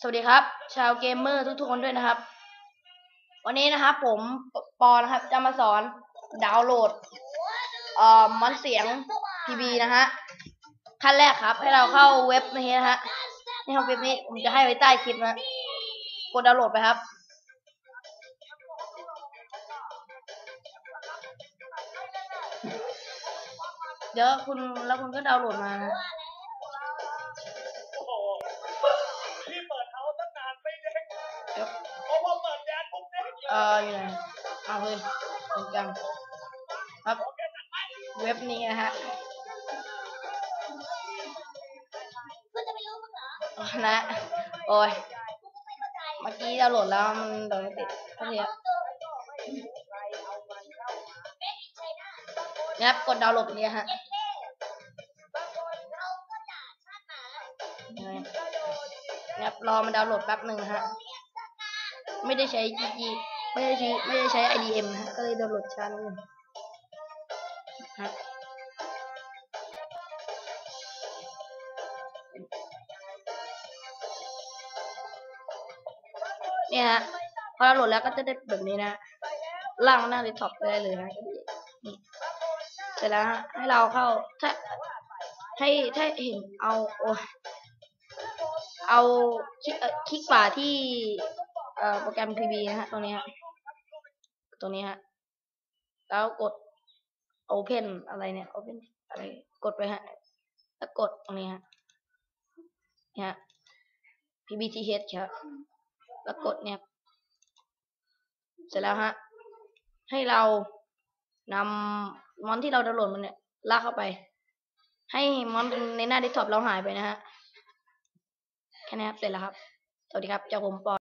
สวัสดีครับ ชาวเกมเมอร์ทุกๆคนด้วยนะครับ วันนี้นะครับ ผมปอนะครับ จะมาสอนดาวน์โหลดเอ่อมอนเสียง PB นะฮะขั้นแรกครับ ให้เราเข้าเว็บนี้นะฮะนี่ครับเว็บนี้ผมจะให้ไว้ใต้คลิปนะกดดาวน์โหลดไปครับ เดี๋ยวคุณแล้วคุณก็ดาวน์โหลดมานะ เอออยู่ไหนเอาเฮ้ยตรงกลงครับเว็บนี้นะฮะนะโอ้ยเมื่อกี้ดาวโหลดแล้วมันโดนติดเท่าทีครับเนี่ยครับกดดาวน์โหลดตรงนี้ฮะนี่ครับรอมันดาวน์โหลดแป๊บหนึ่งฮะ ไม่ได้ใช้ GG ไม่ได้ใช้ไม่ได้ใช้ IDM นะฮะก็เลยดาวน์โหลดช้านิดนึงฮะเนี่ยฮะพอดาวน์โหลดแล้วก็จะได้แบบนี้นะล่างหน้าเดสก์ท็อปได้เลยนะเสร็จแล้วฮะให้เราเข้าถ้าให้ถ้าเห็นเอาโอ้เอาคลิกเอ่อคลิกขวาที่โปรแกรม PB นะฮะตรงนี้ ตรงนี้ฮะ แล้วกด Open อะไรเนี่ย Open อะไร กดไปฮะ แล้วกดตรงนี้ฮะเนี่ยฮะ PBTH ครับแล้วกดเนี่ย เสร็จแล้วฮะ ให้เรานำมอนที่เราดาวน์โหลดมันเนี่ย ลากเข้าไป ให้มอนในหน้าเดสก์ท็อปเราหายไปนะฮะ แค่นี้ครับ เสร็จแล้วครับ สวัสดีครับจาผมปอ